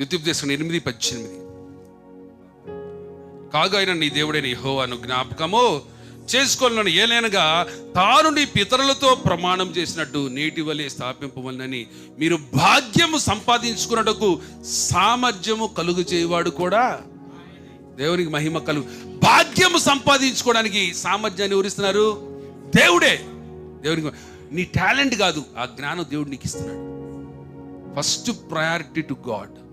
ద్వితీయోపదేశం ఎనిమిది పద్దెనిమిది. కాగా ఆయన నీ దేవుడైన యెహోవాను జ్ఞాపకము చేసుకోవాలని ఏలైనగా తాను నీ పితరులతో ప్రమాణం చేసినట్టు నీటి వలె స్థాపింపవలనని మీరు భాగ్యము సంపాదించుకున్నట్టుకు సామర్థ్యము కలుగు చేయవాడు కూడా దేవునికి మహిమ కలుగు. భాగ్యము సంపాదించుకోవడానికి సామర్థ్యాన్ని వివరిస్తున్నారు దేవుడే. దేవునికి నీ టాలెంట్ కాదు ఆ జ్ఞానం దేవుడు నీకు ఇస్తున్నాడు ఫస్ట్ ప్రయారిటీ టు గాడ్.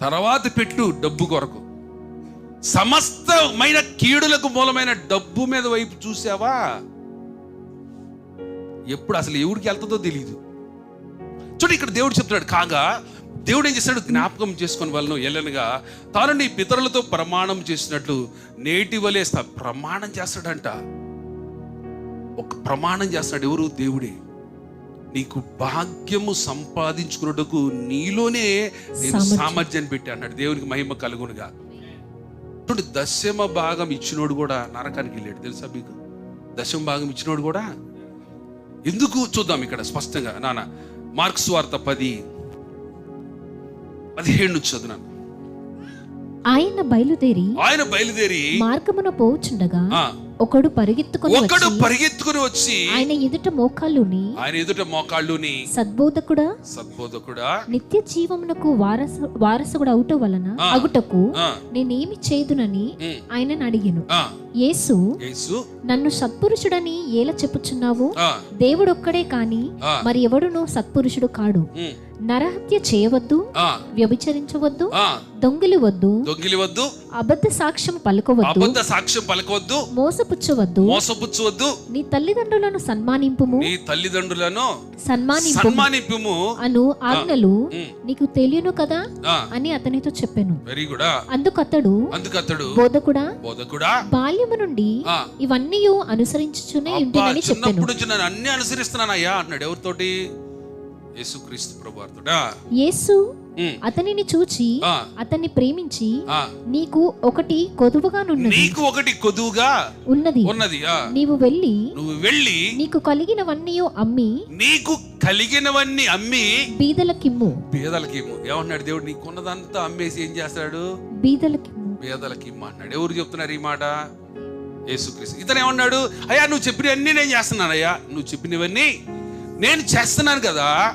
తర్వాత పెట్టు డబ్బు కొరకు. సమస్తమైన కీడులకు మూలమైన డబ్బు మీద వైపు చూసావా? ఎప్పుడు అసలు ఎవరికి వెళ్తుందో తెలియదు చూడు ఇక్కడ దేవుడు చెప్తున్నాడు కాగా దేవుడు ఏం చేస్తాడు జ్ఞాపకం చేసుకుని వాళ్ళను. ఎల్లనగా తాను నీ పితరులతో ప్రమాణం చేసినట్లు నేటి వలేస్తా ప్రమాణం చేస్తాడంట. ఒక ప్రమాణం చేస్తాడు ఎవరు? దేవుడే. నీకు భాగ్యము సంపాదించుకున్నట్టుకు నీలోనే నేను సామర్థ్యం. సామర్థ్యాన్ని పెట్టి అన్నాడు. దేవునికి మహిమ కలుగునుగా. చూడు దశమ భాగం ఇచ్చినోడు కూడా నరకానికి వెళ్ళాడు. తెలుసా మీకు? దశమ భాగం ఇచ్చినోడు కూడా? ఎందుకు చూద్దాం ఇక్కడ స్పష్టంగా. నాన్న మార్క్స్ వార్త పది పదిహేడు నుంచి చదువునాను. ఆయన బయలుదేరి ఆయన బయలుదేరి మార్గమున పోవుచుండగా ఆ, ఒకడు పరిగెత్తుకొని ఒకడు పరిగెత్తుకుని వచ్చి ఆయన ఎదుట మోకాళ్ళుని ఆయన ఎదుట మోకాళ్ళుని సద్బోధకుడా సద్బోధకుడా నిత్య జీవమునకు వారసు వారసుడు అవుట వలన. అగుటకు నేనేమి చేదునని ఉమ్, ఆయనను అడిగాను. యేసు యేసు నన్ను సత్పురుషుడని ఏల చెప్పుచున్నావు? దేవుడొక్కడే కాని మరి ఎవడును సత్పురుషుడు కాడు. నరహత్య చేయవద్దు వ్యభిచరించవద్దు ఆ, దొంగిలివద్దు దొంగిలివద్దు అబద్ధ సాక్ష్యం పలకవద్దు అబద్ధ సాక్ష్యం పలకవద్దు మోసపుచ్చవద్దు మోసపుచ్చవద్దు నీ తల్లిదండ్రులను సన్మానింపుము నీ తల్లిదండ్రులను సన్మానింపు సన్మానింపుము. అను ఆజ్ఞలు నీకు తెలియను కదా అని అతనితో చెప్పాను. వెరీ గుడా అందుకతడు అందుకు అతడు బోధకుడా బోధకుడా బాల్యము నుండి ఇవన్నీ అనుసరించుచునే ఉంటునని చెప్పాను. చిన్నప్పుడు అన్ని అనుసరిస్తున్నానయ్యా అన్నాడు ఎవరితోటి? యేసుక్రీస్తు ప్రభువార్తోడా యేసు అతనిని చూచి అతన్ని ప్రేమించి నీకు ఒకటి కొదువుగానున్నది నీకు ఒకటి కొదువుగా ఉన్నది. ఉన్నది ఆ. నీవు వెళ్ళి నువ్వు వెళ్ళి నీకు కలిగినవన్నీ అమ్మి నీకు కలిగినవన్నీ అమ్మి బీదలకిమ్ము. పేదలకి ఇమ్ము. ఏమన్నాడు దేవుడు? నీకున్నదంతా అమ్మేసి ఏం చేస్తాడు? బీదలకిమ్ము. పేదలకి ఇమ్ము అన్నాడు ఎవరు చెప్తున్నారు ఈ మాట? యేసుక్రీస్తు. ఇతను ఏమన్నాడు అయ్యా నువ్వు చెప్పినవన్నీ నేను చేస్తున్నానయ్యా. నువ్వు చెప్పినవన్నీ నేను చేస్తున్నాను కదా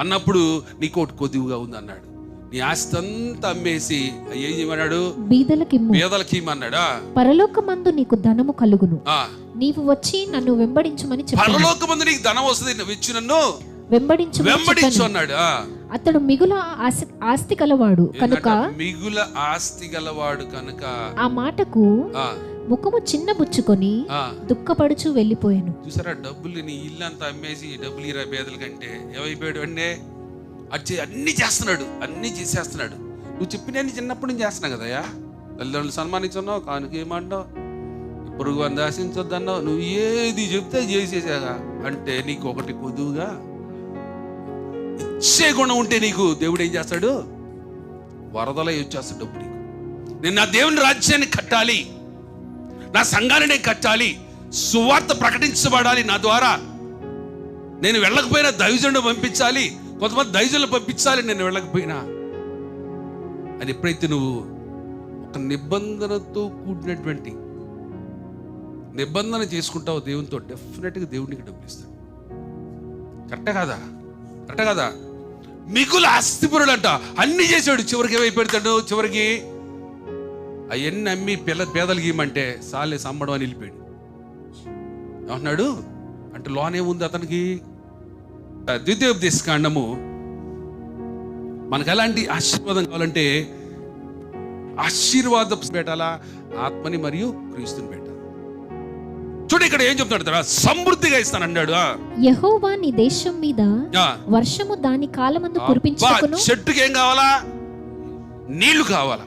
అన్నప్పుడు నీకు ఒకటి కొద్దిగా ఉంది అన్నాడు నీ ఆస్తి అంతా అమ్మేసి ఏం చేయమన్నాడు బీదలకిమ్ము. పేదలకి ఇమ్మన్నాడా పరలోకమందు నీకు ధనము కలుగును. ఆ. నీవు వచ్చి నన్ను వెంబడించమని చెప్పాను. పరలోక ముందు నీకు ధనం వస్తుంది నువ్వు ఇచ్చి నన్ను వెంబడించు చెప్పాను. అన్నాడు. అతడు మిగుల ఆస్తి ఆస్తి కలవాడు కనుక? మిగుల ఆస్తి గలవాడు కనుక ఆ మాటకు ముఖము చిన్నబుచ్చుకొని. దుఃఖపడుచు వెళ్ళిపోయాను. చూసారా డబ్బులు నీ ఇల్లు అంతా అమ్మేసి డబ్బులు ఇరా పేదల కంటే ఏమైపోయాడు అంటే అచ్చి అన్ని చేస్తున్నాడు అన్ని చేసేస్తున్నాడు. నువ్వు చెప్పిన చిన్నప్పటి నుంచి చేస్తున్నావు కదయ్యా? తల్లిదండ్రులు సన్మానించున్నావు కానుక ఏమంటావు పొరుగు అని ఆశించొద్దన్నావు నువ్వు ఏది చెప్తే చేసేసాగా. అంటే నీకు ఒకటి కొదువుగా? ఇచ్చే గుణం ఉంటే నీకు దేవుడు ఏం చేస్తాడు? వరదల వచ్చేస్తాడు డబ్బు నీకు. నేను నా దేవుని రాజ్యాన్ని కట్టాలి. నా సంఘాన్ని నేను కట్టాలి సువార్త ప్రకటించబడాలి నా ద్వారా. నేను వెళ్ళకపోయినా దైవజనుడు పంపించాలి కొంతమంది దైవజనులు పంపించాలి నేను వెళ్ళకపోయినా. అని ఎప్పుడైతే నువ్వు ఒక నిబంధనతో కూడినటువంటి నిబంధన చేసుకుంటావు దేవునితో డెఫినెట్గా దేవునికి డబ్బులు ఇస్తాడు. కరెక్టే కాదా? కరెక్టే కదా? మిగులు ఆస్తిపురుడు అంట అన్ని చేశాడు చివరికి ఏమైపోతాడు? చివరికి అవన్నీ అమ్మి పిల్ల పేదలకి ఇమ్మంటే సాలే సమ్మడం అని వెళ్ళిపోయాడు. ఏమంటున్నాడు? అంటే లోనే ఉంది అతనికి. ద్వితీయోపదేశ కాండము మనకు ఎలాంటి ఆశీర్వాదం కావాలంటే ఆశీర్వాదం పెట్టాలా? ఆత్మని మరియు క్రీస్తుని పెట్టాలి. చూడు ఇక్కడ ఏం చెప్తున్నాడు తెలుసా? సమృద్ధిగా ఇస్తాను అన్నాడు. యహోవా నీ దేశం మీద. వర్షము దాని కాలమందు కురిపించుకును చెట్టుకి ఏం కావాలా? నీళ్ళు కావాలా?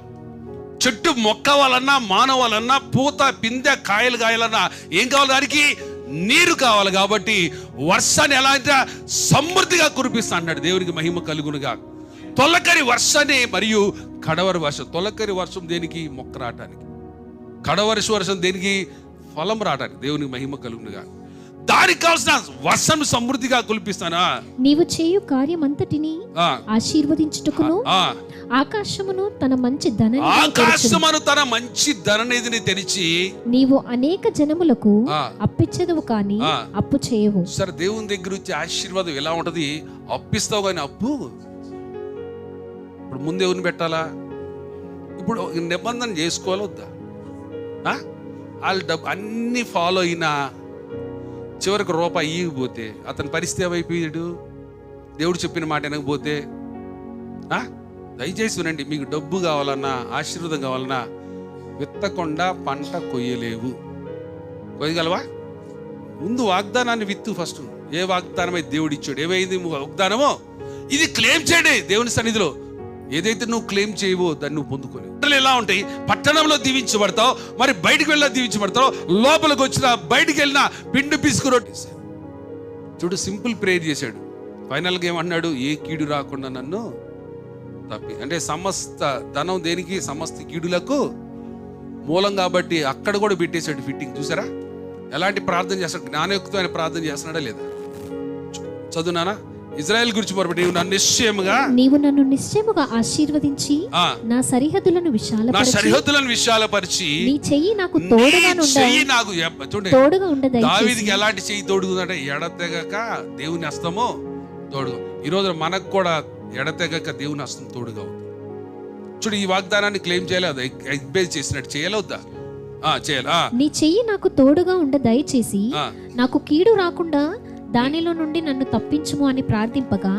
చెట్టు మొక్కవాలన్నా మానవాలన్నా పూత పిందె కాయలు కాయాలన్నా ఏం కావాలి దానికి? నీరు కావాలి కాబట్టి వర్షాన్ని ఎలా అంటే సమృద్ధిగా కురిపిస్తా అన్నాడు దేవునికి మహిమ కలుగునుగా. తొలకరి వర్షాన్ని మరియు కడవరి వర్షం. తొలకరి వర్షం దేనికి? మొక్క రావటానికి. కడవరి వర్షం దేనికి? ఫలం రావడానికి దేవునికి మహిమ కలుగునుగా. దానికి కావాల్సిన వర్షం సమృద్ధిగా కులిపిస్తానా నీవు చేయు కార్యమంతటిని ఆశీర్వదించుటకును. ఆకాశమును తన మంచి ధనని ఆకాశమును తన మంచి ధననిధిని తెరిచి నీవు అనేక జనములకు. అప్పిచ్చదవు కాని. అప్పు చేయవు సరే దేవుని దగ్గర వచ్చే ఆశీర్వాదం ఎలా ఉంటది అప్పిస్తావు కానీ అప్పు ఇప్పుడు ముందు ఎవరిని పెట్టాలా ఇప్పుడు నిబంధన చేసుకోవాలి వద్దా ఆ? వాళ్ళు డబ్బు అన్ని ఫాలో అయినా చివరికి రూపాయి ఇవ్వకపోతే అతని పరిస్థితి ఏమైపోయాడు దేవుడు చెప్పిన మాట వినకపోతే దయచేసి వినండి మీకు డబ్బు కావాలన్నా ఆశీర్వాదం కావాలన్నా విత్తకుండా పంట కొయ్యలేవు. కొయ్యగలవా? ముందు వాగ్దానాన్ని విత్తు ఫస్ట్. ఏ వాగ్దానం అయితే దేవుడు ఇచ్చాడు? ఏమైంది? వాగ్దానమో? ఇది క్లెయిమ్ చేయండి దేవుని సన్నిధిలో. ఏదైతే నువ్వు క్లెయిమ్ చేయవో దాన్ని నువ్వు పొందుకొని పట్టణాలు ఎలా ఉంటాయి? పట్టణంలో దీవించబడతావు మరి బయటికి వెళ్ళినా దీవించబడతావు లోపలికి వచ్చిన బయటికి వెళ్ళినా పిండి పిసుకు రొట్టె చూడు సింపుల్ ప్రేయర్ చేశాడు. ఫైనల్గా ఏమన్నాడు ఏ కీడు రాకుండా నన్ను తప్పి. అంటే సమస్త ధనం దేనికి? సమస్త కీడులకు మూలం కాబట్టి అక్కడ కూడా పెట్టేశాడు ఫిట్టింగ్ చూసారా? ఎలాంటి ప్రార్థన చేస్తాడు? జ్ఞానయుక్తమైన ప్రార్థన చేస్తున్నాడా లేదా? చదువునానా ఇజ్రాయెల్ గురించి నీవు నన్ను నిశ్చయముగా నీవు నన్ను నిశ్చయముగా ఆశీర్వదించి నా సరిహద్దులను నా విశాలపరిచి సరిహద్దులను విశాలపరిచి నీ చెయ్యి నాకు నీ తోడుగా చెయ్యి నాకు చూడండి. తోడుగా ఉండ దయచేసి. దావీదికి ఎలాంటి చెయ్యి తోడుగుందంటే ఎడతెగక దేవుని హస్తము తోడుగా. ఈ రోజు మనకు కూడా ఎడతెగక దేవుని హస్తం తోడుగా ఉంది. చూడు ఈ వాగ్దానాన్ని క్లెయిమ్ చేయలేదు ఎగ్బేజ్ చేసినట్టు చేయలేవద్దా ఆ చేయాలి నీ చెయ్యి నాకు తోడుగా ఉండ దయచేసి నాకు కీడు రాకుండా దానిలో నుండి నన్ను తప్పించుము అని ప్రార్థింపగా.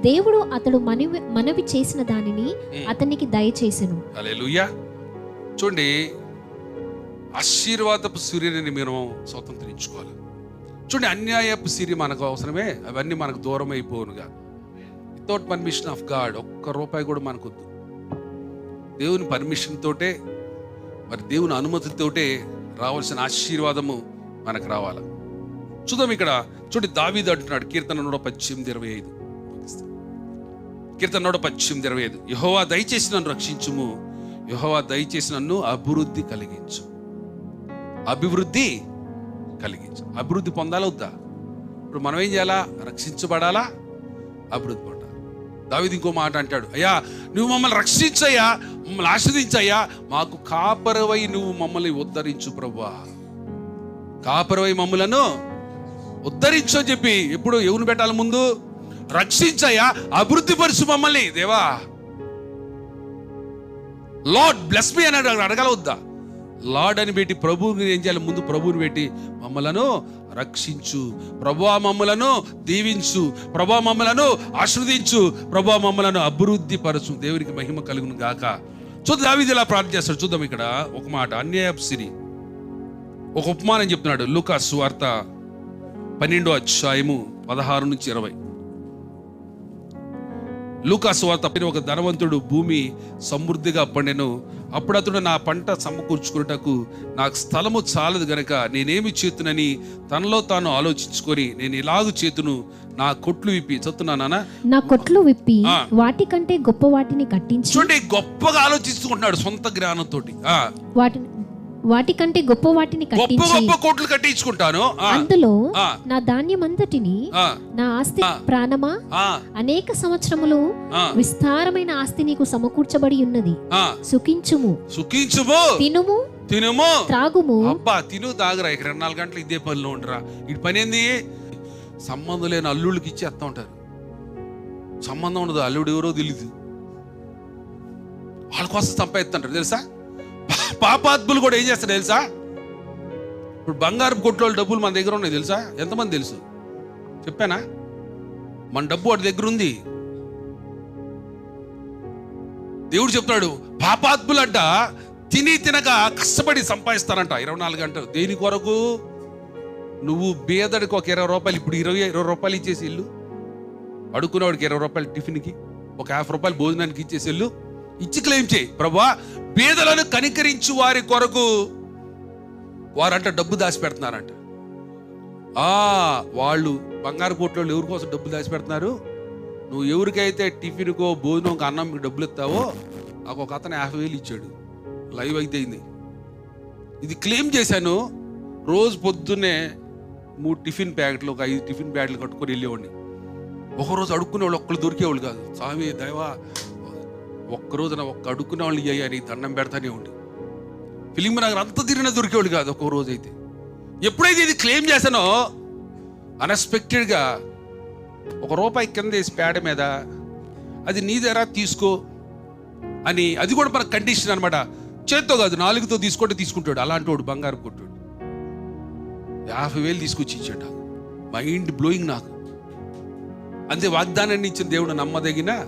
దేవుడు అతడు మనవి మనవి చేసిన దానిని అతనికి దయచేసెను. చూడండి ఆశీర్వాదపు సూర్యుని మీరు స్వతంత్రించుకోవాలి. చూడండి అన్యాయపు సిరి మనకు అవసరమే అవన్నీ మనకు దూరం అయిపోనుగా వితౌట్ పర్మిషన్ ఆఫ్ గాడ్ ఒక్క రూపాయి కూడా మనకొద్దు. దేవుని పర్మిషన్ తోటే మరి దేవుని అనుమతితోటే రావాల్సిన ఆశీర్వాదము మనకు రావాలి? చూద్దాం ఇక్కడ. చూడండి దావీదు అంటున్నాడు కీర్తన నూట పద్దెనిమిది ఇరవై ఐదు. కీర్తన నూట పద్దెనిమిది ఇరవై ఐదు. యహోవా దయచేసి నన్ను రక్షించుము. యహోవా దయచేసి నన్ను అభివృద్ధి కలిగించు. అభివృద్ధి కలిగించు. అభివృద్ధి పొందాలా వద్దా? ఇప్పుడు మనం ఏం చేయాలా? రక్షించబడాలా? అభివృద్ధి పొందాలి? దావిది ఇంకో మాట అంటాడు అయ్యా నువ్వు మమ్మల్ని రక్షించయ్యా మమ్మల్ని ఆస్వాదించయ్యా మాకు కాపరవై నువ్వు మమ్మల్ని ఉద్ధరించు ప్రభా కాపరవై మమ్మలను ఉద్ధరించు అని చెప్పి ఎప్పుడు ఎవరిని పెట్టాలి ముందు? రక్షించయా అభివృద్ధి పరుచు మమ్మల్ని. దేవా లార్డ్ బ్లెస్ మీ అని అడగలవద్దా? లార్డ్ అని పెట్టి ప్రభువుని ఏం చేయాలి? ముందు ప్రభువుని పెట్టి మమ్మలను రక్షించు. ప్రభా మమ్మలను దీవించు. ప్రభా మమ్మలను ఆశ్రదించు ప్రభా మమ్మలను అభివృద్ధి పరచు. దేవునికి మహిమ కలుగును గాక. చూద్దాం అవి ఇలా ప్రార్థన చేస్తాడు? చూద్దాం ఇక్కడ ఒక మాట. అన్యాయపు సిరి. ఒక ఉపమానం చెప్తున్నాడు. లుకా వార్త పన్నెండో అధ్యాయము పదహారు నుంచి ఇరవై. లూకాసు వార్త పైన ఒక ధనవంతుడు భూమి సమృద్ధిగా పండెను. అప్పుడు అతడు నా పంట సమకూర్చుకున్నటకు నాకు స్థలము చాలదు గనక నేనేమి చేతునని తనలో తాను ఆలోచించుకొని నేను ఇలాగు చేతును నా కొట్లు విప్పి చదువుతున్నానా నా కొట్లు విప్పి ఆ. వాటికంటే గొప్ప వాటిని కట్టించి చూడండి గొప్పగా ఆలోచిస్తున్నాడు సొంత జ్ఞానంతోటి. ఆ, వాటిని వాటికంటే గొప్ప వాటిని గొప్ప కట్టించి గొప్ప కోట్లు కట్టించుకుంటాను. ఆ, అందులో ఆ, నా ధాన్యమంతటిని ఆ, నా ఆస్తి ఆ. ప్రాణమా? ఆ, అనేక సంవత్సరములు ఆ, విస్తారమైన ఆస్తి నీకు సమకూర్చబడి ఉన్నది. ఆ. సుఖించుము. సుఖించుము. తినుము. తినుము. త్రాగుము. అబ్బా తిను తాగరా. ఇక రెండు నాలుగు గంటలు ఇదే పనిలో ఉండరా. ఇటు పని ఏంది? సంబంధం లేని అల్లుళ్ళకి ఇచ్చేస్తా ఉంటారు. సంబంధం ఉండదు. అల్లుడు ఎవరో తెలియదు వాళ్ళ కోసం సంపాదిస్తుంటారు తెలుసా? పాపాత్ములు కూడా ఏం చేస్తారు తెలుసా? ఇప్పుడు బంగారు కొట్లో డబ్బులు మన దగ్గర ఉన్నాయి తెలుసా? ఎంతమంది తెలుసు? చెప్పానా? మన డబ్బు వాడి దగ్గర ఉంది. దేవుడు చెప్తున్నాడు పాపాత్ములంట తిని తినక కష్టపడి సంపాదిస్తారంట. ఇరవై నాలుగు గంటలు. దేని కొరకు? నువ్వు బేదడికి ఒక ఇరవై రూపాయలు ఇప్పుడు ఇరవై ఇరవై రూపాయలు ఇచ్చేసి ఇల్లు అడుక్కునేవాడికి ఇరవై రూపాయలు టిఫిన్కి ఒక యాభై రూపాయలు భోజనానికి ఇచ్చేసి ఇల్లు ఇచ్చి క్లెయిమ్ చేయి. ప్రభా పేదలను కనికరించు వారి కొరకు వారంట డబ్బు దాచిపెడుతున్నారంట. ఆ వాళ్ళు బంగారు కోట్లో ఎవరి కోసం డబ్బు దాచిపెడుతున్నారు? నువ్వు ఎవరికైతే టిఫిన్కో భోజనంకో అన్నంకి డబ్బులు ఇస్తావో నాకు ఒక అతను యాభై వేలు ఇచ్చాడు. లైవ్ అయితే అయింది. ఇది క్లెయిమ్ చేశాను. రోజు పొద్దున్నే మూడు టిఫిన్ ప్యాకెట్లు ఒక ఐదు టిఫిన్ ప్యాకెట్లు కట్టుకొని వెళ్ళేవాడిని. ఒకరోజు అడుక్కునే వాళ్ళు ఒక్కళ్ళు దొరికేవాళ్ళు కాదు. స్వామి దైవా ఒక్కరోజున ఒక్క అడుక్కున్న వాళ్ళు ఇయ్యాయి అని దండం పెడతానే ఉండి. ఫిలిం నగర్ అంత తిరిగిన దొరికేవాడు కాదు ఒక్క రోజు అయితే ఎప్పుడైతే ఇది క్లెయిమ్ చేశానో అన్ఎక్స్పెక్టెడ్గా ఒక రూపాయి కింద వేసి పేడ మీద అది నీ దగ్గర తీసుకో అని అది కూడా మన కండిషన్ అనమాట చేత్తో కాదు నాలుగుతో తీసుకుంటే తీసుకుంటాడు అలాంటి వాడు బంగారు కొట్టాడు. యాభై వేలు తీసుకొచ్చి ఇచ్చాడు నాకు. మైండ్ బ్లోయింగ్ నాకు. అంతే వాగ్దానాన్ని ఇచ్చిన దేవుడు నమ్మదగిన